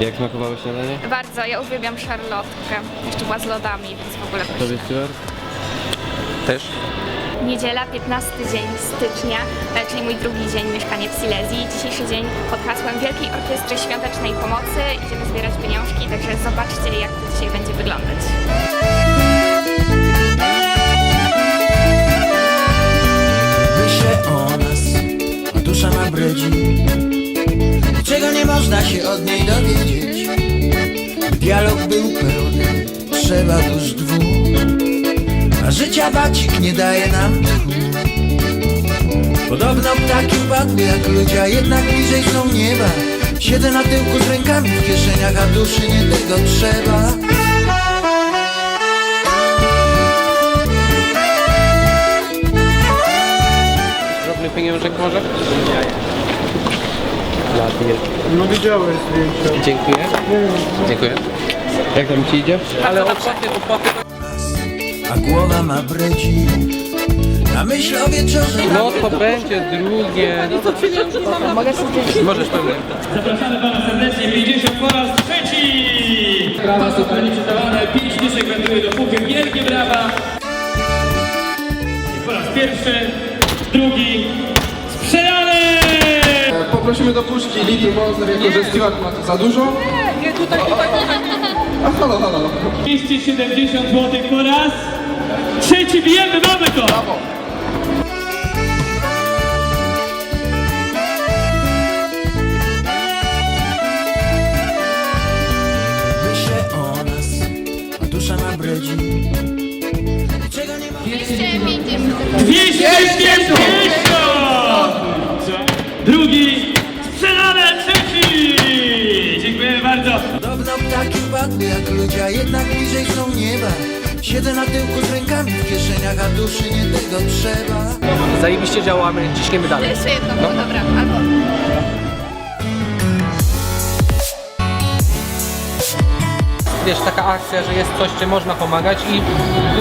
Jak smakowało śniadanie? Bardzo, ja uwielbiam szarlotkę. Jeszcze była z lodami, więc w ogóle Tobie pyszne. Stuart? Też? Niedziela, 15 dzień stycznia, e, czyli mój drugi dzień mieszkania w Silesii. Dzisiejszy dzień pod hasłem Wielkiej Orkiestry Świątecznej Pomocy. Idziemy zbierać pieniążki, także zobaczcie jak to dzisiaj będzie wyglądać. Można się od niej dowiedzieć. Dialog był pełny, trzeba dusz dwóch. A życia wacik nie daje nam tchu Podobno ptaki upadły jak ludzie, a jednak bliżej są nieba. Siedzę na tyłku z rękami w kieszeniach, a duszy nie tego trzeba. Drobny pieniążek może? Dla mnie. No widziałeś zdjęcia. Dziękuję. Dziękuję. Jak tam ci idzie? Ale opłaty, opłaty. A głowa ma brydzi Na myśl o wieczorze No to będzie drugie. No to Możesz pewnie. Zapraszamy Pana serdecznie, 50 po raz trzeci! Brawa są Pani przydawane, 5 dyszek wędruje do puchy, wielkie brawa! I po raz pierwszy, drugi! Poprosimy do puszki litr Monster, jako że Stewart ma tu za dużo. Nie, tutaj, tutaj, tutaj. A halo, halo. 270 zł po raz trzeci, bijemy, mamy to! Myślę o nas, a dusza Czego nie ma 250! Bardzo! Podobno ptaki upadły jak ludzie, a jednak bliżej są nieba Siedzę na tyłku z rękami w kieszeniach, a duszy nie tego trzeba Zajebiście działamy, ciśniemy dalej. Jeszcze jedno było, dobra, albo... Wiesz, taka akcja, że jest coś, czym można pomagać i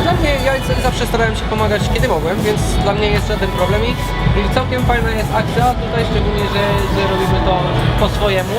dla mnie, ja zawsze starałem się pomagać kiedy mogłem, więc dla mnie jest żaden problem i, i całkiem fajna jest akcja tutaj, szczególnie, że, że robimy to po swojemu.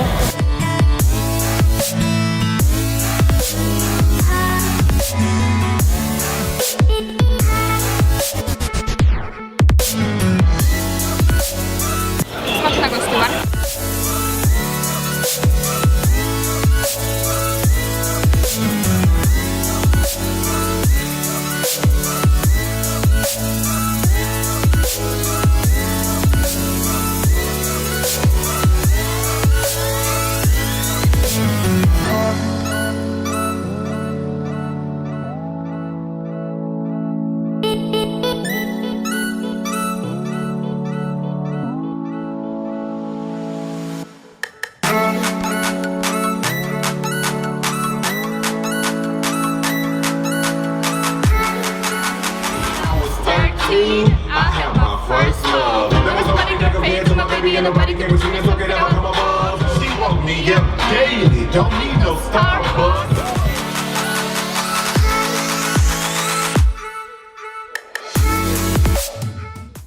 nobody can between us. in, so get out from above. She woke me up daily, don't need no Starbucks.